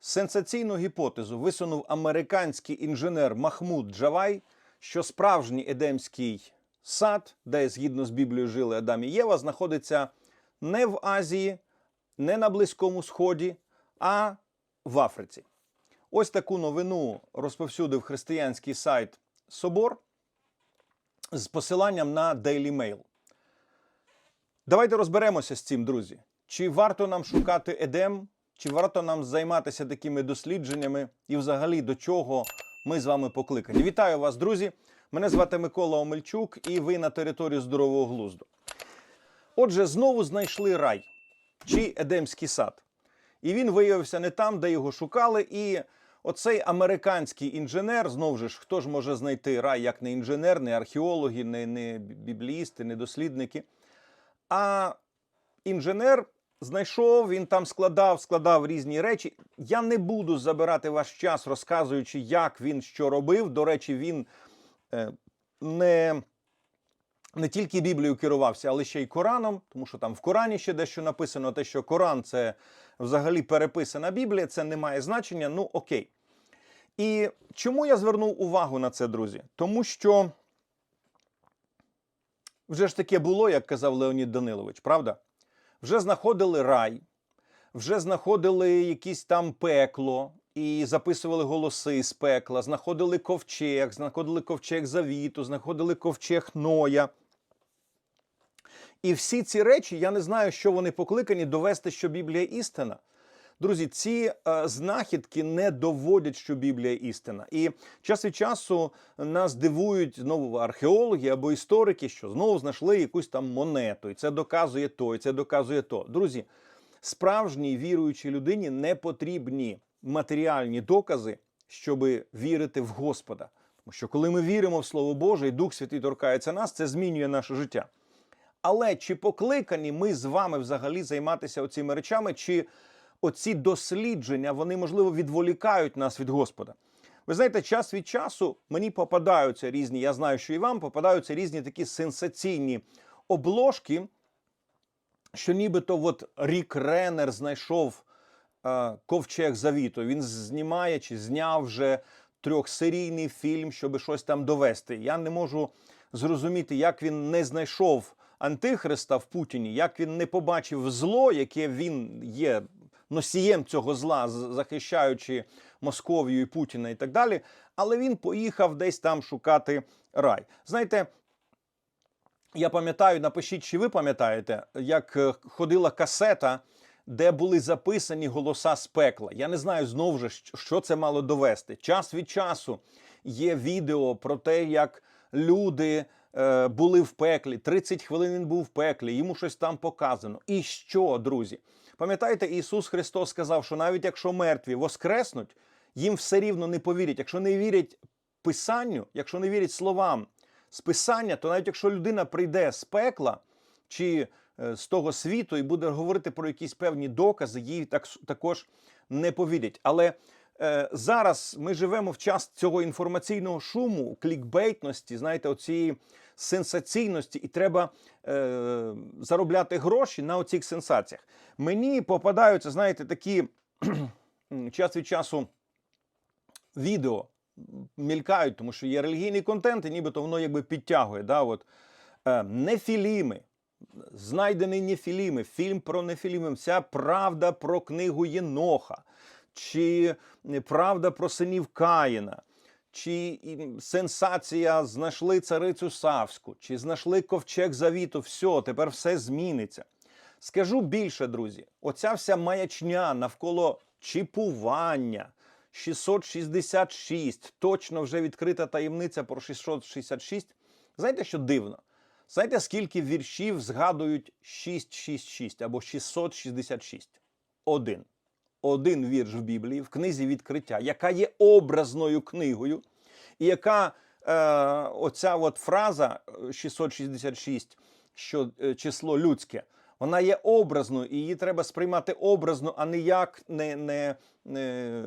Сенсаційну гіпотезу висунув американський інженер Махмуд Джавай, що справжній Едемський сад, де згідно з Біблією жили Адам і Єва, знаходиться не в Азії, не на Близькому Сході, а в Африці. Ось таку новину розповсюдив християнський сайт Собор з посиланням на Daily Mail. Давайте розберемося з цим, друзі. Чи варто нам шукати Едем, чи варто нам займатися такими дослідженнями, і взагалі до чого ми з вами покликані? Вітаю вас, друзі! Мене звати Микола Омельчук, і ви на території здорового глузду. Отже, знову знайшли рай чи Едемський сад. І він виявився не там, де його шукали. І оцей американський інженер, знову ж, хто ж може знайти рай, як не інженер, не археологи, не, не бібліїсти, не дослідники. А інженер знайшов, він там складав, складав різні речі. Я не буду забирати ваш час, розказуючи, як він що робив. До речі, він е, не, не тільки Біблією керувався, але ще й Кораном, тому що там в Корані ще дещо написано, те, що Коран це взагалі переписана Біблія, це не має значення. Ну окей. І чому я звернув увагу на це, друзі? Тому що вже ж таке було, як казав Леонід Данилович, правда? Вже знаходили рай, вже знаходили якісь там пекло і записували голоси з пекла, знаходили ковчег, знаходили ковчег завіту, знаходили ковчег Ноя. І всі ці речі, я не знаю, що вони покликані довести, що Біблія істина. Друзі, ці е, знахідки не доводять, що Біблія істина. І час від часу нас дивують знову археологи або історики, що знову знайшли якусь там монету, і це доказує то, і це доказує то. Друзі, справжній віруючій людині не потрібні матеріальні докази, щоб вірити в Господа. Тому що коли ми віримо в Слово Боже і Дух Святий торкається нас, це змінює наше життя. Але чи покликані ми з вами взагалі займатися оцими речами, чи оці дослідження вони можливо відволікають нас від Господа? Ви знаєте, час від часу мені попадаються різні, я знаю, що і вам попадаються різні такі сенсаційні обложки, що нібито от Рік Ренер знайшов е, ковчег завіту. Він знімає чи зняв вже трьохсерійний фільм, щоб щось там довести. Я не можу зрозуміти, як він не знайшов антихриста в Путіні, як він не побачив зло, яке він є носієм цього зла, захищаючи Московію і Путіна і так далі. Але він поїхав десь там шукати рай. Знаєте, я пам'ятаю, напишіть, чи ви пам'ятаєте, як е, ходила касета, де були записані голоса з пекла. Я не знаю знову ж, що- що це мало довести. Час від часу є відео про те, як люди е, були в пеклі. 30 хвилин він був в пеклі, йому щось там показано. І що, друзі? Пам'ятаєте, Ісус Христос сказав, що навіть якщо мертві воскреснуть, їм все рівно не повірять. Якщо не вірять Писанню, якщо не вірять словам з Писання, то навіть якщо людина прийде з пекла чи е, з того світу і буде говорити про якісь певні докази, їй так, також не повірять. Але е, зараз ми живемо в час цього інформаційного шуму, клікбейтності, знаєте, оцієї сенсаційності, і треба е, заробляти гроші на оцих сенсаціях. Мені попадаються, знаєте, такі час від часу відео мількають, тому що є релігійний контент, і нібито воно якби підтягує. Да, от, е, нефіліми, знайдені нефіліми, фільм про нефіліми, вся правда про книгу Єноха, чи правда про синів Каїна. Чи сенсація знайшли царицю Савську, чи знайшли ковчег завіту, все, тепер все зміниться. Скажу більше, друзі, оця вся маячня навколо чіпування 666, точно вже відкрита таємниця про 666. Знаєте, що дивно? Знаєте, скільки віршів згадують 666 або 666? Один. Один вірш в Біблії, в книзі відкриття, яка є образною книгою, і яка е, оця от фраза е, 666, що е, число людське, вона є образною, і її треба сприймати образно, а не як не, не, не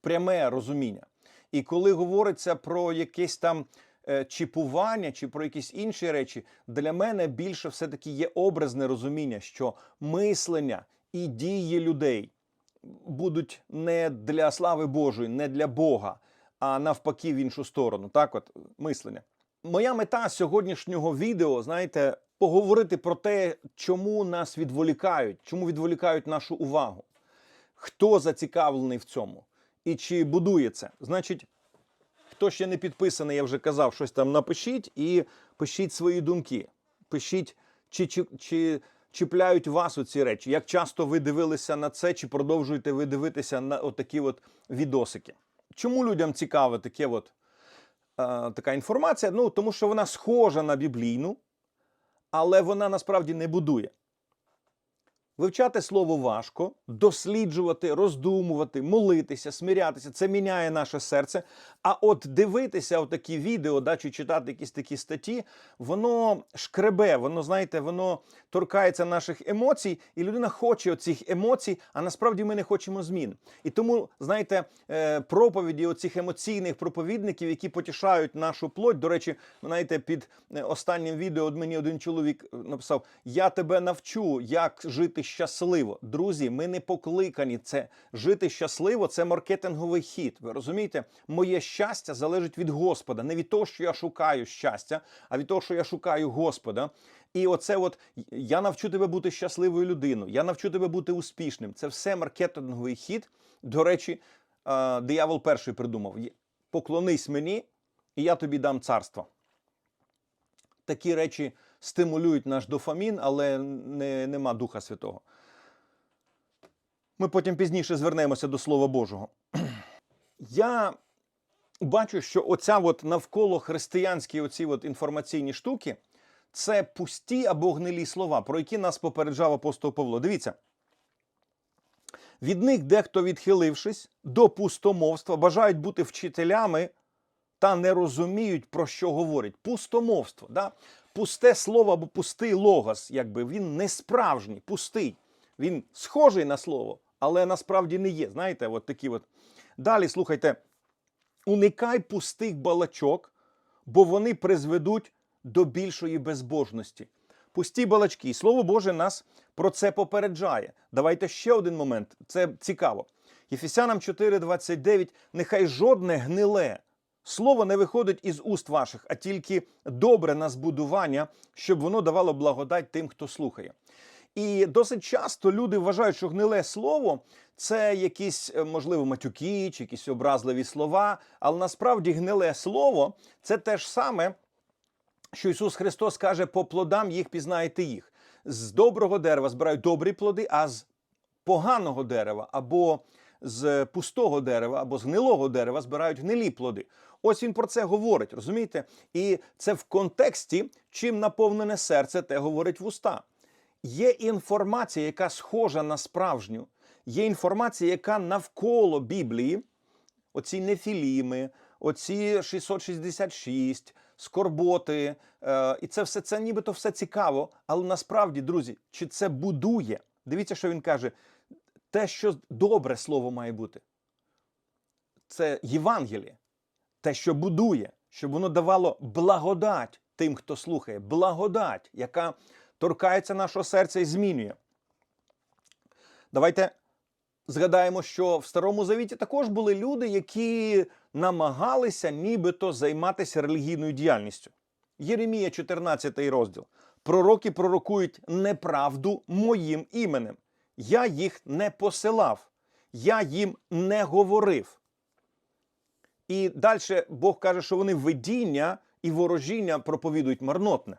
пряме розуміння. І коли говориться про якесь там е, чіпування чи про якісь інші речі, для мене більше все-таки є образне розуміння, що мислення і дії людей будуть не для слави Божої, не для Бога, а навпаки в іншу сторону. Так, от мислення. Моя мета сьогоднішнього відео, знаєте, поговорити про те, чому нас відволікають, чому відволікають нашу увагу, хто зацікавлений в цьому і чи будує це. Значить, хто ще не підписаний, я вже казав, щось там напишіть і пишіть свої думки. Пишіть, чи, чи, чи чіпляють вас у ці речі. Як часто ви дивилися на це, чи продовжуєте ви дивитися на отакі от відосики? Чому людям цікава таке от, е, така інформація? Ну, тому що вона схожа на біблійну, але вона насправді не будує. Вивчати слово важко, досліджувати, роздумувати, молитися, смирятися це міняє наше серце. А от дивитися такі відео, да, чи читати якісь такі статті, воно шкребе, воно, знаєте, воно торкається наших емоцій, і людина хоче оцих емоцій, а насправді ми не хочемо змін. І тому, знаєте, е, проповіді оцих емоційних проповідників, які потішають нашу плоть. До речі, знаєте, під е, останнім відео мені один чоловік е, написав: Я тебе навчу, як жити щасливо. Друзі, ми не покликані це жити щасливо. Це маркетинговий хід. Ви розумієте? Моє щастя залежить від Господа, не від того, що я шукаю щастя, а від того, що я шукаю Господа. І оце, от я навчу тебе бути щасливою людиною, я навчу тебе бути успішним. Це все маркетинговий хід. До речі, диявол перший придумав: поклонись мені, і я тобі дам царство. Такі речі стимулюють наш дофамін, але не, нема Духа Святого. Ми потім пізніше звернемося до Слова Божого. Я бачу, що оця от навколо християнські оці от інформаційні штуки це пусті або гнилі слова, про які нас попереджав апостол Павло. Дивіться. Від них дехто, відхилившись до пустомовства, бажають бути вчителями та не розуміють, про що говорять. Пустомовство. Да? Пусте слово або пустий логос, якби він не справжній, пустий. Він схожий на слово, але насправді не є. Знаєте, от такі от. Далі слухайте, уникай пустих балачок, бо вони призведуть до більшої безбожності. Пусті балачки. Слово Боже нас про це попереджає. Давайте ще один момент. Це цікаво. Єфесянам 4:29 нехай жодне гниле слово не виходить із уст ваших, а тільки добре на збудування, щоб воно давало благодать тим, хто слухає. І досить часто люди вважають, що гниле слово це якісь, е, можливо, матюки чи якісь образливі слова. Але насправді гниле слово це те ж саме, що Ісус Христос каже: по плодам їх пізнаєте їх. З доброго дерева збирають добрі плоди, а з поганого дерева або з пустого дерева, або з гнилого дерева збирають гнилі плоди. Ось він про це говорить, розумієте? І це в контексті, чим наповнене серце, те говорить вуста. Є інформація, яка схожа на справжню, є інформація, яка навколо Біблії, оці нефіліми, оці 666, скорботи, е, і це все це нібито все цікаво. Але насправді, друзі, чи це будує? Дивіться, що він каже: те, що добре слово має бути. Це Євангеліє, те, що будує, щоб воно давало благодать тим, хто слухає, благодать, яка торкається нашого серця і змінює. Давайте згадаємо, що в Старому Завіті також були люди, які намагалися нібито займатися релігійною діяльністю. Єремія, 14 розділ. Пророки пророкують неправду моїм іменем. Я їх не посилав, я їм не говорив. І далі Бог каже, що вони видіння і ворожіння проповідують марнотне.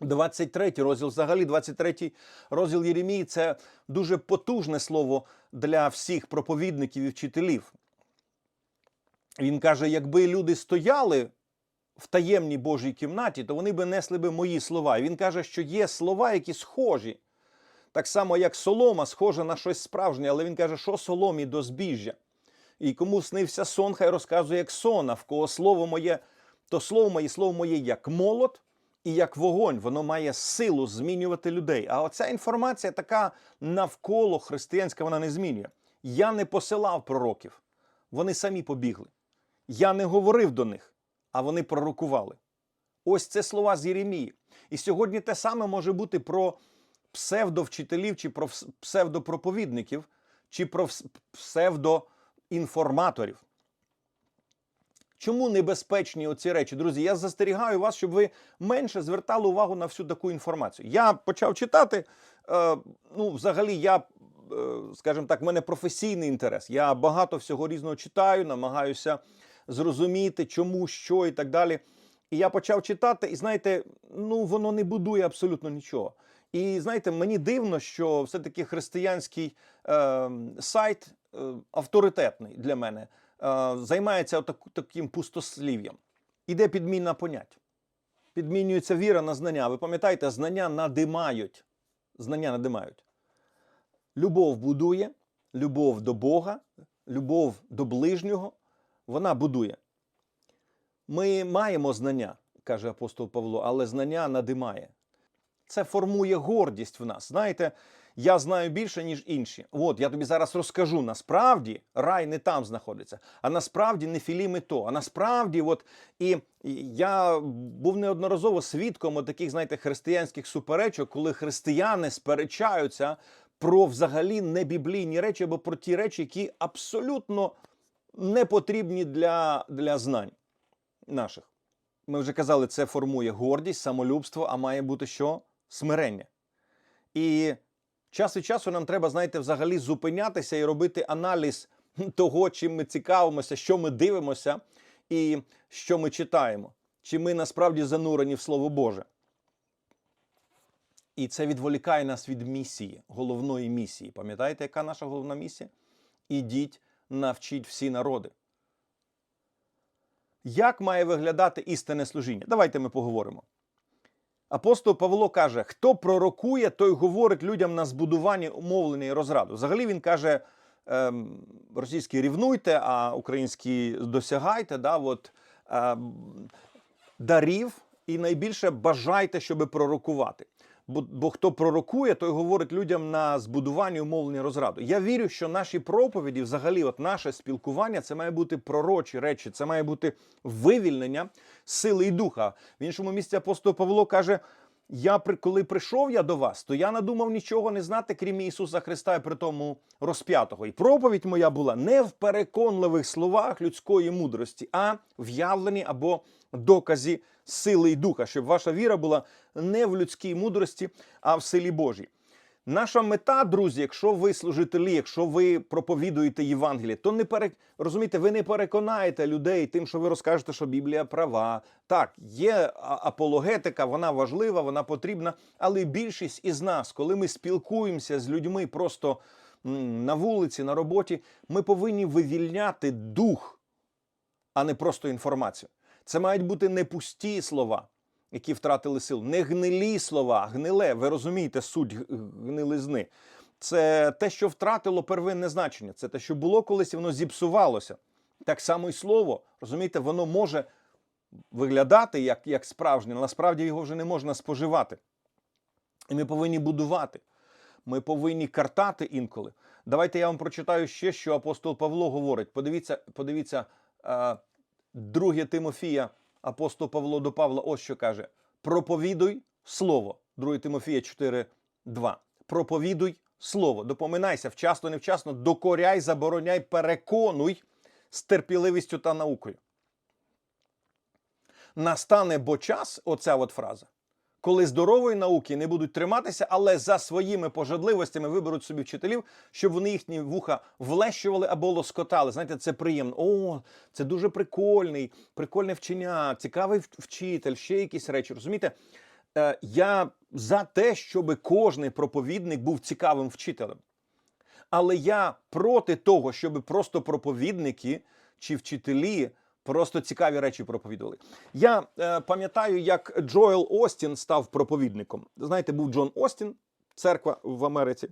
23 розділ, взагалі, 23 розділ Єремії це дуже потужне слово для всіх проповідників і вчителів. Він каже: якби люди стояли в таємній Божій кімнаті, то вони би несли би мої слова. І він каже, що є слова, які схожі. Так само, як солома схожа на щось справжнє, але він каже, що соломі до збіжжя. І кому снився сон, хай розказує як сон, а в кого слово моє, то слово моє, слово моє як молот і як вогонь, воно має силу змінювати людей. А оця інформація така навколо християнська, вона не змінює. Я не посилав пророків, вони самі побігли. Я не говорив до них, а вони пророкували. Ось це слова з Єремії. І сьогодні те саме може бути про псевдовчителів чи про псевдопроповідників. чи псевдоінформаторів. Чому небезпечні оці речі? Друзі, я застерігаю вас, щоб ви менше звертали увагу на всю таку інформацію. Я почав читати. Е, ну, взагалі, я, е, скажімо так, в мене професійний інтерес. Я багато всього різного читаю, намагаюся зрозуміти, чому, що і так далі. І я почав читати, і знаєте, ну воно не будує абсолютно нічого. І знаєте, мені дивно, що все-таки християнський е, сайт е, авторитетний для мене е, займається отак, таким пустослів'ям. Іде підміна понять. Підмінюється віра на знання. Ви пам'ятаєте, знання надимають. Знання надимають. Любов будує, любов до Бога, любов до ближнього, вона будує. Ми маємо знання, каже апостол Павло, але знання надимає. Це формує гордість в нас. Знаєте, я знаю більше, ніж інші. От я тобі зараз розкажу. Насправді рай не там знаходиться, а насправді не філіми то. А насправді, от і я був неодноразово свідком таких, знаєте, християнських суперечок, коли християни сперечаються про взагалі небіблійні речі або про ті речі, які абсолютно не потрібні для, для знань наших. Ми вже казали, це формує гордість, самолюбство, а має бути що? Смирення. І час від часу нам треба, знаєте, взагалі зупинятися і робити аналіз того, чим ми цікавимося, що ми дивимося і що ми читаємо. Чи ми насправді занурені в Слово Боже. І це відволікає нас від місії, головної місії. Пам'ятаєте, яка наша головна місія? Ідіть, навчіть всі народи. Як має виглядати істинне служіння? Давайте ми поговоримо. Апостол Павло каже: хто пророкує, той говорить людям на збудування, умовлення і розраду. Взагалі він каже: ем, російські рівнуйте, а українські досягайте. Да, от, ем, дарів і найбільше бажайте, щоб пророкувати. Бо, бо хто пророкує, той говорить людям на збудування, умовлення розраду. Я вірю, що наші проповіді, взагалі, от наше спілкування, це має бути пророчі речі, це має бути вивільнення сили і духа. В іншому місці апостол Павло каже: я при- коли прийшов я до вас, то я надумав нічого не знати, крім Ісуса Христа і при тому розп'ятого. І проповідь моя була не в переконливих словах людської мудрості, а в явленні або доказі сили і духа, щоб ваша віра була не в людській мудрості, а в силі Божій. Наша мета, друзі, якщо ви служителі, якщо ви проповідуєте Євангеліє, то не пере... розумієте, ви не переконаєте людей тим, що ви розкажете, що Біблія права. Так, є апологетика, вона важлива, вона потрібна. Але більшість із нас, коли ми спілкуємося з людьми просто на вулиці, на роботі, ми повинні вивільняти дух, а не просто інформацію. Це мають бути не пусті слова, які втратили сил, не гнилі слова, гниле. Ви розумієте суть гнилизни. Це те, що втратило первинне значення. Це те, що було колись, і воно зіпсувалося. Так само і слово, розумієте, воно може виглядати як, як справжнє, але насправді його вже не можна споживати. І ми повинні будувати. Ми повинні картати інколи. Давайте я вам прочитаю ще, що апостол Павло говорить. Подивіться, подивіться, е, 2 Тимофія, апостол Павло до Павла, ось що каже: проповідуй слово. 2 Тимофія 4, 2. Проповідуй слово. Допоминайся вчасно, невчасно, докоряй, забороняй, переконуй з терпіливістю та наукою. Настане бо час, оця от фраза, коли здорової науки не будуть триматися, але за своїми пожадливостями виберуть собі вчителів, щоб вони їхні вуха влещували або лоскотали. Знаєте, це приємно. О, це дуже прикольний, прикольне вчення, цікавий вчитель, ще якісь речі. Розумієте? Е, я за те, щоб кожний проповідник був цікавим вчителем. Але я проти того, щоб просто проповідники чи вчителі просто цікаві речі проповідували. Я е, пам'ятаю, як Джоел Остін став проповідником. Знаєте, був Джон Остін, церква в Америці.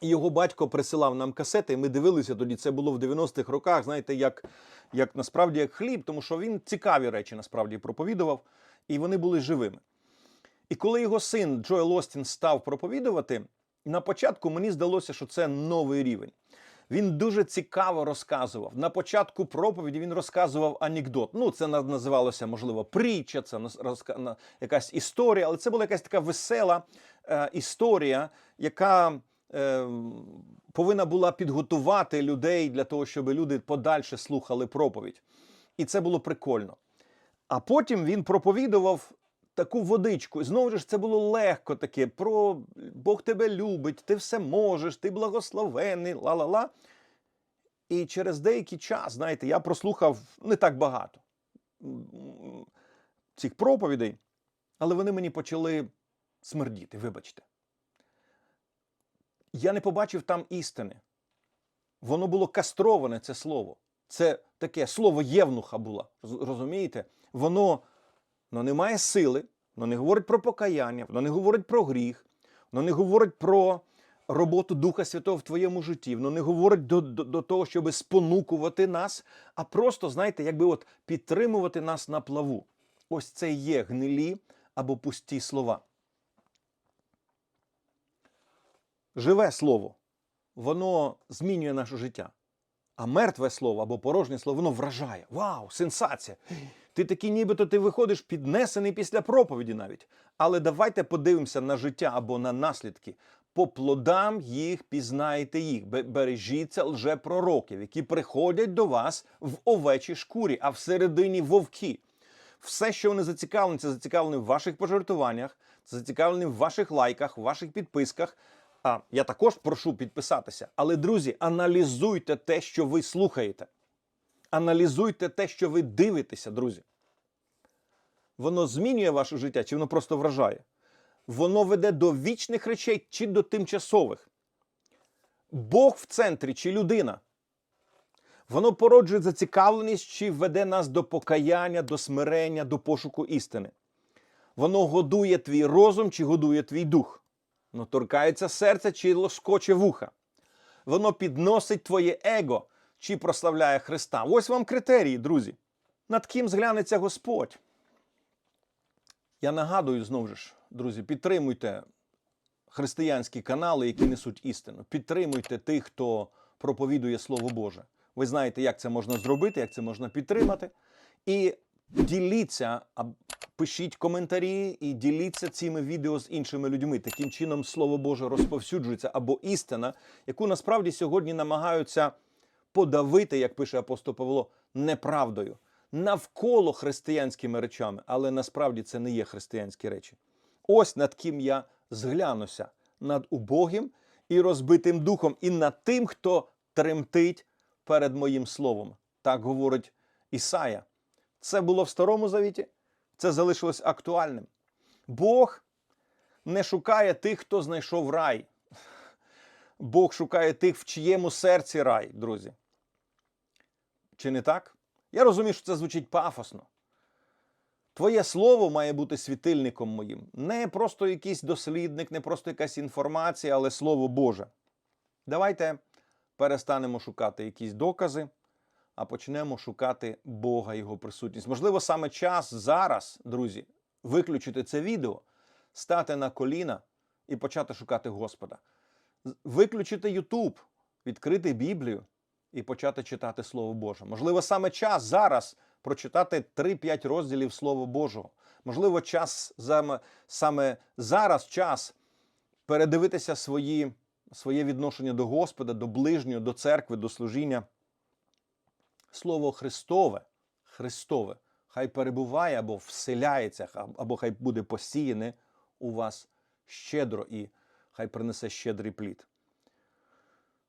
Його батько присилав нам касети, ми дивилися тоді. Це було в 90-х роках. Знаєте, як, як насправді як хліб, тому що він цікаві речі насправді проповідував, і вони були живими. І коли його син Джоел Остін став проповідувати, на початку мені здалося, що це новий рівень. Він дуже цікаво розказував. На початку проповіді він розказував анекдот. Ну, це називалося, можливо, притча, це якась історія, але це була якась така весела е, історія, яка е, повинна була підготувати людей для того, щоб люди подальше слухали проповідь. І це було прикольно. А потім він проповідував таку водичку. Знову ж це було легко таке: про Бог тебе любить, ти все можеш, ти благословений, ла-ла-ла. І через деякий час, знаєте, я прослухав не так багато цих проповідей, але вони мені почали смердіти, вибачте. Я не побачив там істини. Воно було кастроване, це слово. Це таке слово євнуха було. Розумієте? Воно, воно не має сили, воно не говорить про покаяння, воно не говорить про гріх, воно не говорить про роботу Духа Святого в твоєму житті. Воно не говорить до, до, до того, щоб спонукувати нас, а просто, знаєте, якби от підтримувати нас на плаву. Ось це є гнилі або пусті слова. Живе слово, воно змінює наше життя. А мертве слово або порожнє слово, воно вражає. Вау, сенсація! Ти такий, нібито ти виходиш піднесений після проповіді навіть. Але давайте подивимося на життя або на наслідки. По плодам їх пізнаєте їх. Бе- Бережіться лжепророків, які приходять до вас в овечій шкурі, а всередині вовки. Все, що вони зацікавлені, це зацікавлені в ваших пожертвуваннях, це зацікавлені в ваших лайках, в ваших підписках. А я також прошу підписатися. Але, друзі, аналізуйте те, що ви слухаєте. Аналізуйте те, що ви дивитеся, друзі. Воно змінює ваше життя, чи воно просто вражає? Воно веде до вічних речей чи до тимчасових. Бог в центрі чи людина. Воно породжує зацікавленість чи веде нас до покаяння, до смирення, до пошуку істини. Воно годує твій розум чи годує твій дух. Воно торкається серця чи лоскоче вуха. Воно підносить твоє его чи прославляє Христа. Ось вам критерії, друзі. Над ким зглянеться Господь. Я нагадую знову ж, друзі, підтримуйте християнські канали, які несуть істину. Підтримуйте тих, хто проповідує Слово Боже. Ви знаєте, як це можна зробити, як це можна підтримати. І діліться, пишіть коментарі і діліться цими відео з іншими людьми. Таким чином, Слово Боже розповсюджується або істина, яку насправді сьогодні намагаються подавити, як пише апостол Павло, неправдою навколо християнськими речами, але насправді це не є християнські речі. Ось над ким я зглянуся над убогим і розбитим духом, і над тим, хто тремтить перед моїм словом. Так говорить Ісая. Це було в Старому Завіті, це залишилось актуальним. Бог не шукає тих, хто знайшов рай. Бог шукає тих, в чиєму серці рай, друзі. Чи не так? Я розумію, що це звучить пафосно. Твоє слово має бути світильником моїм. Не просто якийсь дослідник, не просто якась інформація, але Слово Боже. Давайте перестанемо шукати якісь докази, а почнемо шукати Бога, Його присутність. Можливо, саме час зараз, друзі, виключити це відео, стати на коліна і почати шукати Господа. Виключити Ютуб, відкрити Біблію і почати читати Слово Боже. Можливо, саме час зараз прочитати 3-5 розділів Слова Божого. Можливо, час саме, зараз час передивитися свої, своє відношення до Господа, до ближнього, до церкви, до служіння. Слово Христове, Христове, хай перебуває або вселяється, або хай буде посіяне у вас щедро і хай принесе щедрий плід.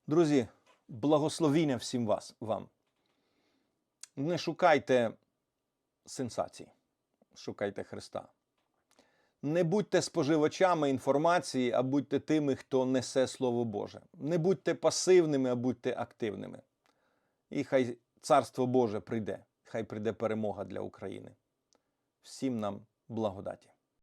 Друзі, благословіння всім вас, вам. Не шукайте сенсацій, шукайте Христа. Не будьте споживачами інформації, а будьте тими, хто несе Слово Боже. Не будьте пасивними, а будьте активними. І хай Царство Боже прийде, хай прийде перемога для України. Всім нам благодаті.